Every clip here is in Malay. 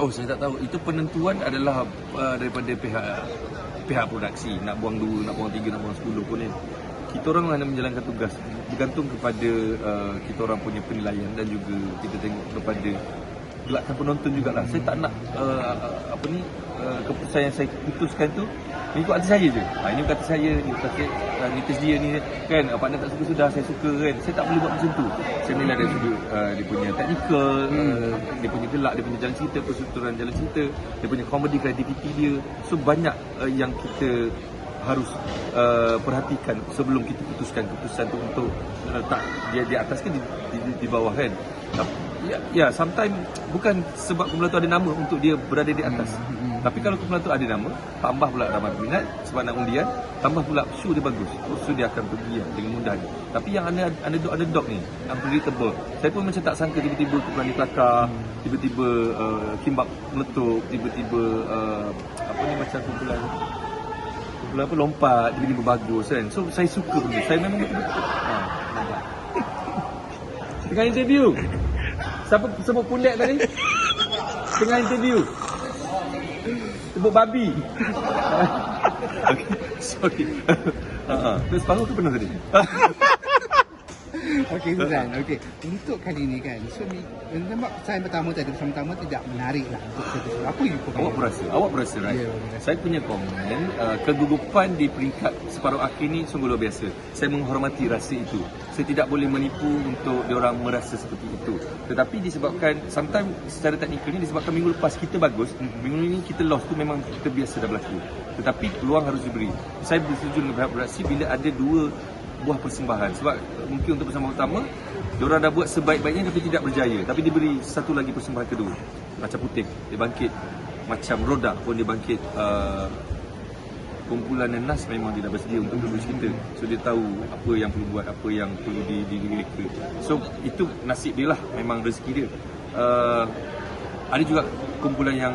Oh saya tak tahu. Itu penentuan adalah uh, Daripada pihak Pihak produksi. Nak buang dua Nak buang tiga Nak buang sepuluh pun kan Kita orang hanya menjalankan tugas. Bergantung kepada uh, Kita orang punya penilaian Dan juga Kita tengok kepada Gelakkan penonton jugalah. Saya tak nak uh, Apa ni uh, Keputusan yang saya putuskan tu Mengikut hati saya je. Ha, Ini hati saya Ini kata uh, Nitis dia ni Kan? Uh, partner tak suka sudah Saya suka kan? Saya tak boleh buat macam tu. Saya nilai dari sudut uh, Dia punya technical uh, Dia punya gelak Dia punya jalan cerita Persuturan jalan cerita Dia punya comedy creativity dia. So banyak uh, yang kita harus uh, perhatikan sebelum kita putuskan keputusan tu untuk letak dia di atas ke di, di, di bawah kan ya, ya sometimes bukan sebab kumpulan tu ada nama untuk dia berada di atas. Tapi kalau kumpulan tu ada nama tambah pula ramai peminat sebab nak undian tambah pula show dia bagus. So dia akan pergi ya, dengan mudahnya tapi yang ada ada underdog ni unpredictable. Saya pun macam tak sangka tiba-tiba kumpulan ni kelakar tiba-tiba uh, kimbap meletup tiba-tiba uh, apa ni macam kumpulan Kumpulan apa lompat tiba-tiba bagus kan. So saya suka benda saya memang betul-betul ha, tengah interview siapa sebut pulet tadi tengah interview sebut babi okay. sorry uh-huh. terus separuh ke penuh tadi Okey Suzan, okey. Untuk kali ni kan, so ni nampak pesan pertama tadi, pesan pertama tidak menarik lah untuk kita. Apa you komen? Awak berasa, awak berasa right? Ya, berasa. Saya punya komen, uh, kegugupan di peringkat separuh akhir ni sungguh luar biasa. Saya menghormati rasa itu. Saya tidak boleh menipu untuk diorang merasa seperti itu. Tetapi disebabkan, sometimes secara teknikal ni disebabkan minggu lepas kita bagus, minggu ni kita lost tu memang kita biasa dah berlaku. Tetapi peluang harus diberi. Saya bersetuju dengan pihak produksi bila ada dua buah persembahan sebab mungkin untuk persembahan pertama diorang dah buat sebaik-baiknya tapi tidak berjaya tapi diberi satu lagi persembahan kedua macam putih dia bangkit macam roda pun dia bangkit uh, kumpulan Nas memang dia dah bersedia untuk duduk cerita so dia tahu apa yang perlu buat apa yang perlu di direka so itu nasib dia lah memang rezeki dia uh, ada juga kumpulan yang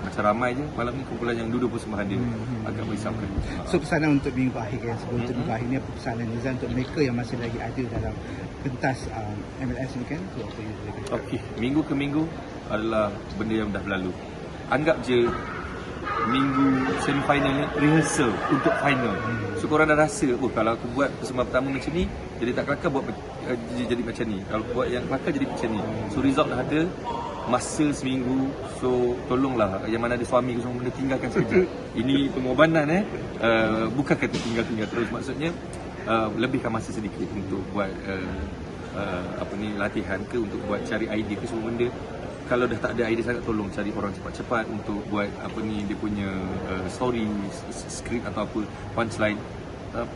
macam ramai je malam ni kumpulan yang duduk persembahan dia agak merisaukan So pesanan untuk minggu akhir kan, sebelum Mhm. minggu akhir ni apa pesanan Nizam untuk mereka yang masih lagi ada dalam pentas um, MLS ni kan? So apa yang boleh? Okey, minggu ke minggu adalah benda yang dah berlalu. Anggap je minggu semi-final ni rehearsal untuk final. So korang dah rasa, oh kalau aku buat persembahan pertama macam ni, jadi tak kelakar buat uh, jadi, jadi macam ni. Kalau buat yang kelakar jadi macam ni. So result dah ada, masa seminggu. So tolonglah yang mana ada suami ke semua benda tinggalkan saja. Ini pengorbanan eh. Uh, bukan kata tinggal-tinggal terus maksudnya uh, lebihkan masa sedikit untuk buat uh, uh, apa ni latihan ke untuk buat cari idea ke semua benda kalau dah tak ada idea sangat tolong cari orang cepat-cepat untuk buat apa ni dia punya uh, story script atau apa punchline. Uh,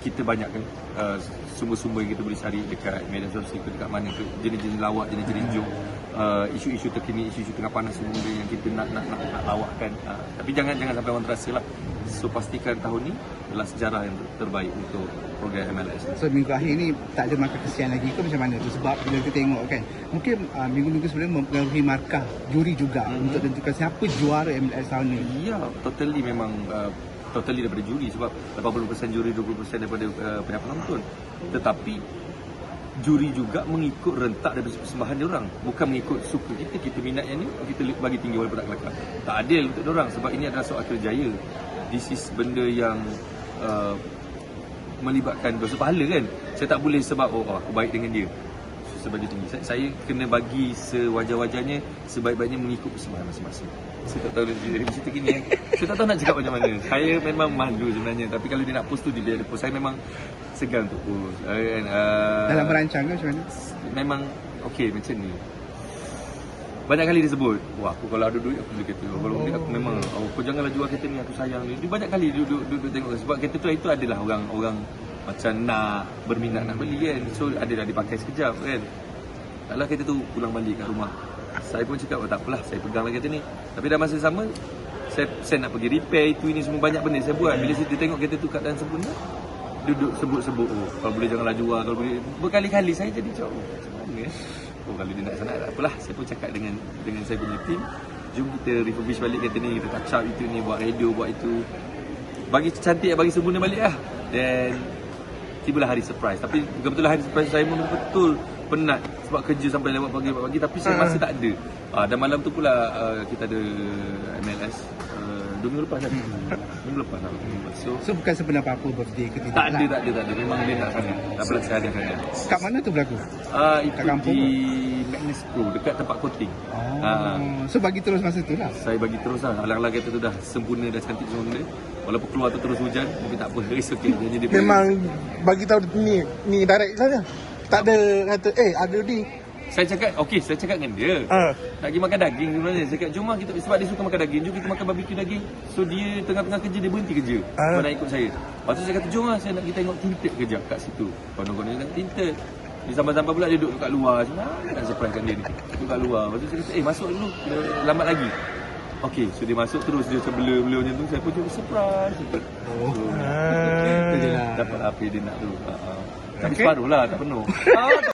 kita banyakkan uh, sumber-sumber yang kita boleh cari dekat media sosial ke dekat mana ke jenis-jenis lawak jenis-jenis joke uh, isu-isu terkini isu-isu tengah panas semua yang kita nak nak nak, nak lawakkan. Uh, tapi jangan jangan sampai orang terasa lah so pastikan tahun ni adalah sejarah yang ter- terbaik untuk program MLS ni. So minggu akhir ni tak ada markah kesian lagi ke macam mana tu sebab bila kita tengok kan mungkin uh, minggu-minggu sebelum mempengaruhi markah juri juga Mhm. untuk tentukan siapa juara MLS tahun ni. Ya, totally memang uh, totally daripada juri sebab 80% juri 20% daripada uh, pihak penonton. Tetapi juri juga mengikut rentak daripada persembahan dia orang. Bukan mengikut suka kita kita minat yang ni kita bagi tinggi walaupun tak kelakar. Tak adil untuk dia orang sebab ini adalah soal kerjaya this is benda yang uh, melibatkan dosa pahala kan? Saya tak boleh sebab oh aku baik dengan dia. Sebab dia tinggi. Saya, saya kena bagi sewajar-wajarnya sebaik-baiknya mengikut persembahan masing-masing. Saya tak tahu dia dari cerita gini kan saya tak tahu nak cakap macam mana. Saya memang malu sebenarnya. Tapi kalau dia nak post tu dia biar dia post. Saya memang segan untuk post uh, kan, uh, Dalam merancang ke macam mana? memang okey macam ni. Banyak kali dia sebut wah aku kalau ada duit aku beli kereta. Kalau duit aku memang oh, kau janganlah jual kereta ni aku sayang ni. Dia banyak kali duduk duduk tengok. Sebab kereta tu itu adalah orang orang macam nak berminat nak beli kan? So ada dah dipakai sekejap kan? Taklah kereta tu pulang balik kat rumah. Saya pun cakap oh, tak apalah saya pegang lagi kereta ni. Tapi dah masa sama saya, saya nak pergi repair itu ini semua banyak benda saya buat. Bila saya dia tengok kereta tu keadaan sempurna duduk sebut-sebut oh kalau boleh janganlah jual kalau boleh. Berkali-kali saya jadi cakap oh macam mana oh kalau dia nak sana tak apalah saya pun cakap dengan dengan saya punya team jom kita refurbish balik kereta ni kita touch up itu ni buat radio buat itu. Bagi cantik bagi sempurna balik lah. Then tibalah hari surprise. Tapi bukan betul hari surprise saya memang betul penat sebab kerja sampai lewat pagi lewat pagi. Tapi saya Ah. masa tak ada. Ah, dan malam tu pula uh, kita ada MLS uh, dua minggu lepas kan. Minggu lepas lah. So So bukan sebenar apa-apa birthday ke tidak tak ada, lah. tak ada, tak ada. Memang dia nak sangat. Tak pernah saya dia. Kat mana tu berlaku? Ah, itu Kat kampung di Magnus Pro dekat tempat coating. Oh. Ah. So bagi terus masa tu lah. Saya bagi terus lah Alang-alang kata tu dah sempurna dah cantik semua benda Walaupun keluar tu terus hujan Tapi tak apa It's okay Jadi dia Memang bagi tahu ni ni direct saja. Tak ada kata eh ada ni. Saya cakap Okay saya cakap dengan dia. Ha. Nak pergi makan daging sebenarnya Saya cakap jom kita Sebab dia suka makan daging Jom kita makan barbecue daging. So dia tengah-tengah kerja Dia berhenti kerja. Ah. Sebab nak ikut saya. Lepas tu saya kata jom lah Saya nak kita tengok tinted kejap kat situ. Konon-konon dia kata tinted. Di sampai-sampai pula dia duduk kat luar. Macam mana nak surprisekan dia ni. Duduk kat luar. Lepas tu saya kata Eh masuk dulu Dia Lambat lagi. Okay so dia masuk terus Dia bela-bela macam tu. Saya pun cakap surprise. Oh. so, Ah. Dapat apa yang dia nak tu. Tapi Okay. separuh lah Tak penuh